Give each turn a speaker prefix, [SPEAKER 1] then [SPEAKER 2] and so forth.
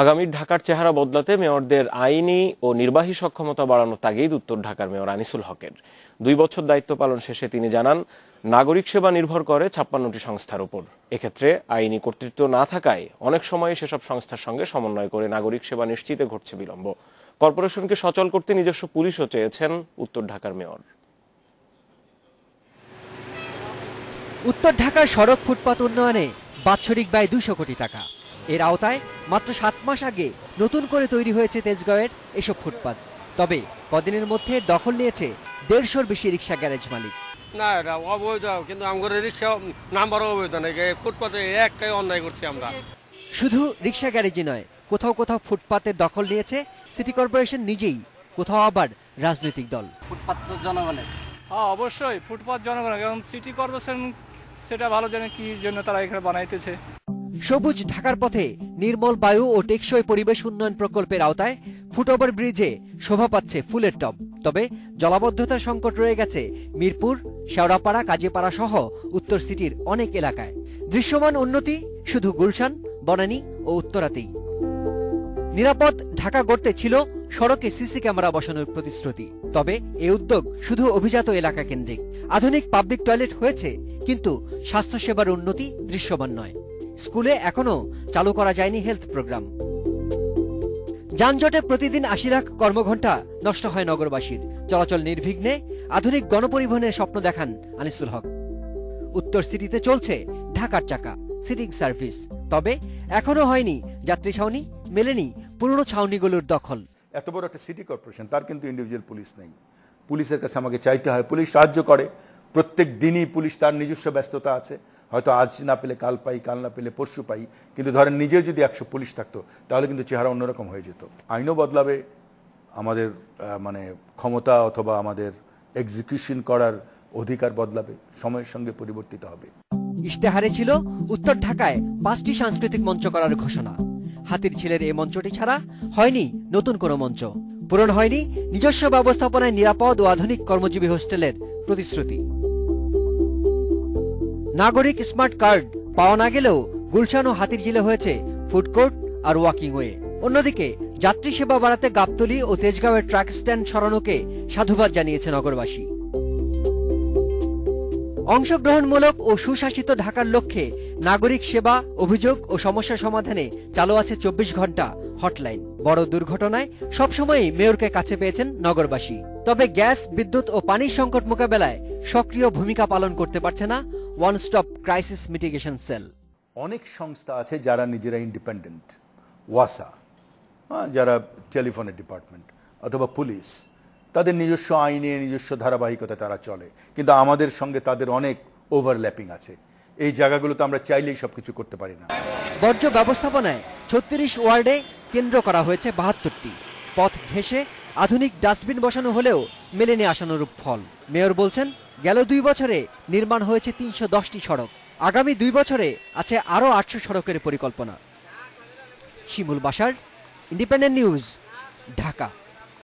[SPEAKER 1] আগামী ঢাকার চেহারা বদলাতে মেয়রদের আইনি ও নির্বাহী সক্ষমতা বাড়ানোর তাগিদ উত্তর ঢাকার মেয়র আনিসুল হকের। দুই বছর দায়িত্ব পালন শেষে তিনি জানান, নাগরিক সেবা নির্ভর করে ছাপ্পান্নটি সংস্থার উপর। এক্ষেত্রে আইনি কর্তৃত্ব না থাকায় অনেক সময় সেসব সংস্থার সঙ্গে সমন্বয় করে নাগরিক সেবা নিশ্চিতে ঘটছে বিলম্ব। কর্পোরেশনকে সচল করতে নিজস্ব পুলিশও চেয়েছেন উত্তর ঢাকার মেয়র।
[SPEAKER 2] উত্তর ঢাকার সড়ক ফুটপাত উন্নয়নে বাৎসরিক ব্যয় দুশো কোটি টাকা। এর আওতায় মাত্র সাত মাস আগে নতুন করে তৈরি হয়েছে তেজগাঁওয়ের এসব ফুটপাত। তবে কদিনের মধ্যে দখল নিয়েছে দেড়শোর বেশি রিক্সা গ্যারেজ মালিক।
[SPEAKER 3] না এটা অবৈধ কিন্তু আমাদের রিক্সা নাম্বারও অবৈধ নাকি ফুটপাতে একটাই অন্যায় করছি আমরা।
[SPEAKER 2] শুধু রিক্সা গ্যারেজই নয় কোথাও কোথাও ফুটপাতের দখল নিয়েছে সিটি কর্পোরেশন নিজেই কোথাও আবার রাজনৈতিক দল।
[SPEAKER 4] ফুটপাত তো জনগণের।
[SPEAKER 5] হ্যাঁ অবশ্যই ফুটপাত জনগণ কারণ সিটি কর্পোরেশন সেটা ভালো জানে কি জন্য তারা এখানে বানাইতেছে।
[SPEAKER 2] সবুজ ঢাকার পথে নির্মল বায়ু ও টেকসই পরিবেশ উন্নয়ন প্রকল্পের আওতায় ফুটওভার ব্রিজে শোভা পাচ্ছে ফুলের টব। তবে জলাবদ্ধতার সংকট রয়ে গেছে মিরপুর, শেওড়াপাড়া, কাজীপাড়া সহ উত্তর সিটির অনেক এলাকায়। দৃশ্যমান উন্নতি শুধু গুলশান, বনানী ও উত্তরাতেই। নিরাপদ ঢাকা গড়তে ছিল সড়কে সিসি ক্যামেরা বসানোর প্রতিশ্রুতি। তবে এ উদ্যোগ শুধু অভিজাত এলাকা কেন্দ্রিক। আধুনিক পাবলিক টয়লেট হয়েছে, কিন্তু স্বাস্থ্যসেবার উন্নতি দৃশ্যমান নয়। স্কুলে এখনও চালু করা যায়নি হেলথ প্রোগ্রাম। যানজটে প্রতিদিন আশি লাখ কর্মঘণ্টা নষ্ট হয় নগরবাসীর। চলাচল নির্বিঘ্নে আধুনিক গণপরিবহনের স্বপ্ন দেখান আনিসুল হক। উত্তর সিটিতে চলছে ঢাকার চাকা, সিটিং সার্ভিস। তবে এখনও হয়নি যাত্রী ছাউনি, মেলেনি পুরনো ছাউনিগুলোর দখল।
[SPEAKER 6] এত বড় একটা সিটি কর্পোরেশন, তার কিন্তু ইন্ডিভিজুয়াল পুলিশ নেই। পুলিশের কাছে আমাকে চাইতে হয়, পুলিশ সাহায্য করে। প্রত্যেক দিনই পুলিশ তার নিজস্ব ব্যস্ততা আছে। হয়তো আজ না পেলে কাল পাই, কাল না পেলে পরশু পাই, কিন্তু ধরেন নিজের যদি একশো পুলিশ থাকতো, তাহলে কিন্তু চেহারা অন্যরকম হয়ে যেত। আইনও বদলাবে, আমাদের মানে ক্ষমতা অথবা আমাদের এক্সিকিউশন করার অধিকার বদলাবে, সময়ের সঙ্গে পরিবর্তিত হবে।
[SPEAKER 2] ইশতেহারে ছিল উত্তর ঢাকায় পাঁচটি সাংস্কৃতিক মঞ্চ করার ঘোষণা। হাতির ছেলের এই মঞ্চটি ছাড়া হয়নি নতুন কোনো মঞ্চ। পূরণ হয়নি নিজস্ব ব্যবস্থাপনায় নিরাপদ ও আধুনিক কর্মজীবী হোস্টেলের প্রতিশ্রুতি। নাগরিক স্মার্ট কার্ড পাওয়া না গেলেও গুলশান ও হাতির ঝিলে হয়েছে ফুড কোর্ট আর ওয়াকিং ওয়ে। অন্যদিকে, যাত্রী সেবা বাড়াতে গাবতলী ও তেজগাঁওয়ের ট্রাক স্ট্যান্ড সরানোকে সাধুবাদ জানিয়েছে নগরবাসী। অংশগ্রহণমূলক ও সুশাসিত ঢাকার লক্ষ্যে নাগরিক সেবা, অভিযোগ ও সমস্যা সমাধানে চালু আছে চব্বিশ ঘণ্টা হটলাইন। বড় দুর্ঘটনায় সবসময়ই মেয়রকে কাছে পেয়েছেন নগরবাসী। তবে গ্যাস বিদ্যুৎ ও পানির সংকট মোকাবেলায় সক্রিয় ভূমিকা পালন করতে পারছে না one stop crisis mitigation cell
[SPEAKER 6] অনেক সংস্থা আছে যারা নিজেরা ইন্ডিপেন্ডেন্ট ওয়াসা হ্যাঁ, যারা টেলিফোনের ডিপার্টমেন্ট অথবা পুলিশ তাদের নিজস্ব আইনে নিজস্ব ধারাবাহিকতা তারা চলে। কিন্তু আমাদের সঙ্গে তাদের অনেক ওভারল্যাপিং আছে। এই জায়গাগুলোতে আমরা চাইলেই সবকিছু করতে পারি না।
[SPEAKER 2] বর্জ্য ব্যবস্থাপনায় ছত্রিশ ওয়ার্ডে কেন্দ্র করা হয়েছে বাহাত্তরটি। পথ ঘেঁষে আধুনিক ডাস্টবিন বসানো হলেও মেলে নিয়ে আসানোরূপ ফল। মেয়র বলছেন, গেল দুই বছরে নির্মাণ হয়েছে তিনশো দশটি সড়ক। আগামী দুই বছরে আছে আরও আটশো সড়কের পরিকল্পনা। শিমুল বাসার ইন্ডিপেন্ডেন্ট নিউজ ঢাকা।